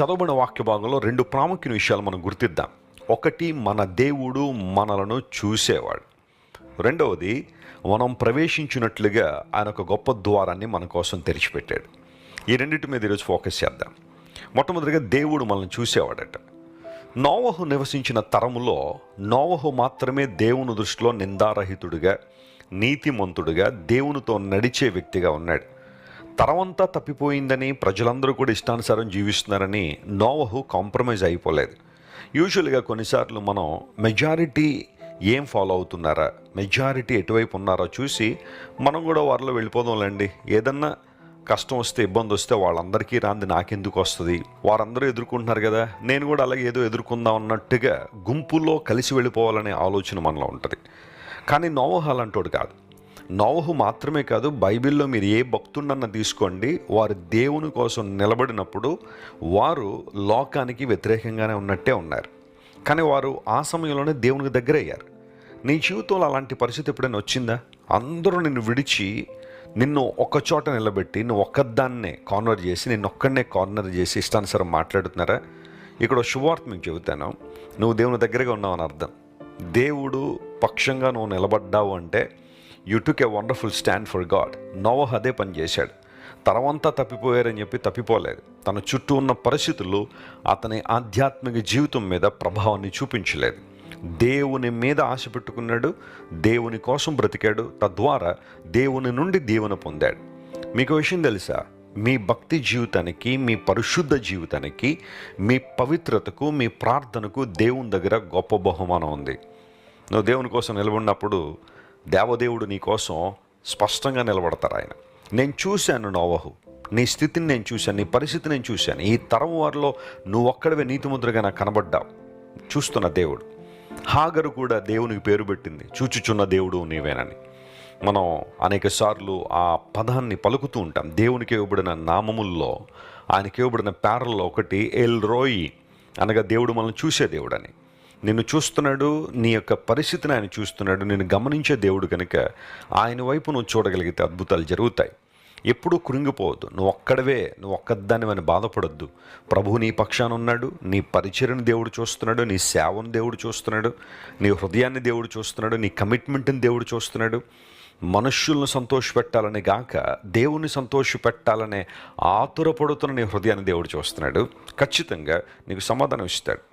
చదవబడిన వాక్య భాగంలో రెండు ప్రాముఖ్య విషయాలు మనం గుర్తిద్దాం. ఒకటి మన దేవుడు మనలను చూసేవాడు. రెండవది మనం ప్రవేశించినట్లుగా ఆయన ఒక గొప్ప ద్వారాన్ని మన కోసం తెరిచిపెట్టాడు. ఈ రెండింటి మీద ఈరోజు ఫోకస్ చేద్దాం. మొట్టమొదటిగా దేవుడు మనల్ని చూసేవాడట. నోవహు నివసించిన తరములో నోవహు మాత్రమే దేవుని దృష్టిలో నిందారహితుడిగా నీతిమంతుడిగా దేవునితో నడిచే వ్యక్తిగా ఉన్నాడు. తరవంతా తప్పిపోయిందని ప్రజలందరూ కూడా ఇష్టానుసారం జీవిస్తున్నారని నోవహు కాంప్రమైజ్ అయిపోలేదు. యూజువల్గా కొన్నిసార్లు మనం మెజారిటీ ఏం ఫాలో అవుతున్నారా మెజారిటీ ఎటువైపు ఉన్నారో చూసి మనం కూడా వారిలో వెళ్ళిపోదాంలేండి. ఏదన్నా కష్టం వస్తే ఇబ్బంది వస్తే వాళ్ళందరికీ రాంది నాకెందుకు వస్తుంది? వారందరూ ఎదుర్కొంటున్నారు కదా నేను కూడా అలాగే ఏదో ఎదుర్కొందాం అన్నట్టుగా గుంపులో కలిసి వెళ్ళిపోవాలనే ఆలోచన మనలో ఉంటుంది. కానీ నోవహ అలాంటోడు కాదు. నోవహు మాత్రమే కాదు బైబిల్లో మీరు ఏ భక్తుడన్న తీసుకోండి వారు దేవుని కోసం నిలబడినప్పుడు వారు లోకానికి వ్యతిరేకంగానే ఉన్నట్టే ఉన్నారు. కానీ వారు ఆ సమయంలోనే దేవునికి దగ్గర అయ్యారు నీ జీవితంలో అలాంటి పరిస్థితి ఎప్పుడైనా వచ్చిందా? అందరూ నిన్ను విడిచి నిన్ను ఒక్క చోట నిలబెట్టి నువ్వు ఒక్కదాన్నే కార్నర్ చేసి నిన్ను ఒక్కడనే కార్నర్ చేసి ఇష్టానుసారం మాట్లాడుతున్నారా? ఇక్కడ శుభార్త మీకు చెబుతాను. నువ్వు దేవుని దగ్గరగా ఉన్నావని అర్థం. దేవుడు పక్షంగా నువ్వు నిలబడ్డావు అంటే you took a wonderful stand for God Noah అదే పని చేశాడు. తప్పిపోయారని చెప్పి తప్పిపోలేదు. తన చుట్టూ ఉన్న పరిస్థితులు అతని ఆధ్యాత్మిక జీవితం మీద ప్రభావాన్ని చూపించలేదు. దేవుని మీద ఆశ పెట్టుకున్నాడు. దేవుని కోసం బ్రతికాడు. తద్వారా దేవుని నుండి దీవెన పొందాడు. మీకు విషయం తెలుసా? మీ భక్తి జీవితానికి మీ పరిశుద్ధ జీవితానికి మీ పవిత్రతకు మీ ప్రార్థనకు దేవుని దగ్గర గొప్ప బహుమానం ఉంది. నువ్వు దేవుని కోసం నిలబడినప్పుడు దేవదేవుడు నీ కోసం స్పష్టంగా నిలబడతారు ఆయన. నేను చూశాను నోవహు. నీ స్థితిని నేను చూశాను నీ పరిస్థితిని నేను చూశాను. ఈ తరం వారిలో నువ్వు ఒక్కడవే నీతిముద్రగా నాకు కనబడ్డావు. చూస్తున్న దేవుడు. హాగరు కూడా దేవునికి పేరు పెట్టింది. చూచుచున్న దేవుడు నీవేనని. మనం అనేక సార్లు ఆ పదాన్ని పలుకుతూ ఉంటాం. దేవునికి ఇవ్వబడిన నామముల్లో ఆయనకి ఇవ్వబడిన పేర్లలో ఒకటి ఎల్ రోయి అనగా దేవుడు మనల్ని చూసే దేవుడని. నిన్ను చూస్తున్నాడు నీ యొక్క పరిస్థితిని ఆయన చూస్తున్నాడు నేను గమనించే దేవుడు కనుక ఆయన వైపు నువ్వు చూడగలిగితే అద్భుతాలు జరుగుతాయి. ఎప్పుడూ కృంగిపోవద్దు. నువ్వు ఒక్కడవే నువ్వు ఒక్కదానివని బాధపడద్దు. ప్రభు నీ పక్షాన ఉన్నాడు నీ పరిచయను దేవుడు చూస్తున్నాడు నీ సేవను దేవుడు చూస్తున్నాడు నీ హృదయాన్ని దేవుడు చూస్తున్నాడు నీ కమిట్మెంట్ని దేవుడు చూస్తున్నాడు. మనుష్యులను సంతోషపెట్టాలని గాక దేవుని సంతోషపెట్టాలనే ఆతురపడుతున్న నీ హృదయాన్ని దేవుడు చూస్తున్నాడు. ఖచ్చితంగా నీకు సమాధానం ఇస్తాడు.